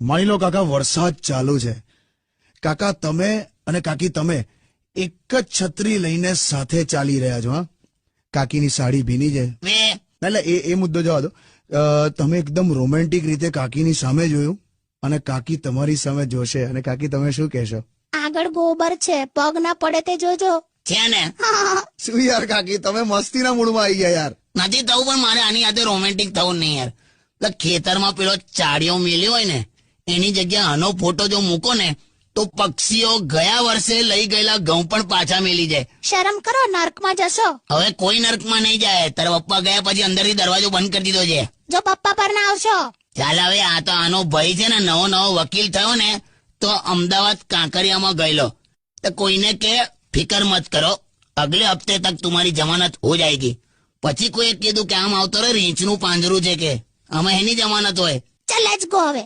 માની લો કાકા વરસાદ ચાલુ છે. કાકા તમે અને કાકી તમે એક જ છત્રી લઈને સાથે ચાલી રહ્યા છો હા? કાકીની સાડી ભીની છે. એટલે એ એ મુદ્દો જવા દો. તમે એકદમ રોમેન્ટિક રીતે કાકીની સામે જોયું અને કાકી તમારી સામે જોશે અને કાકી તમે શું કહેશો? આગળ ગોબર છે પગ ના પડે તે જોજો. છે ને? શું યાર કાકી તમે મસ્તીના મૂડમાં આવી ગયા યાર. નથી થવું પણ મારે આની સાથે રોમેન્ટિક થવું નહીં યાર. ખેતર ખેતરમાં પેલો ચાડિયો મેલ્યો હોય ને એની જગ્યા આનો ફોટો જો મૂકો ને તો પક્ષીઓ ગયા વર્ષે લઈ ગયેલા ઘઉં પણ પાછા મેલી જાય. શરમ કરો નર્કમાં જશો. હવે કોઈ નર્કમાં નહીં જાય તારા પપ્પા ગયા પછી અંદરથી દરવાજો બંધ કરી દીધો છે. જો પપ્પા પર ના આવશો. ચાલ હવે આ તો આનો ભાઈ છે ને નવો નવો વકીલ થયો ને તો અમદાવાદ કાંકરિયામાં ગયેલો. તો કોઈને કે ફિકર મત કરો અગલે હફતે તક તમારી જમાનત હો જાયગી. પછી કોઈ કીધું કે આમ આવતો રે રીંછનું પાંજરું છે કે. આમાં એની જમાનત હોય. ચાલ લેટ્સ ગો હવે.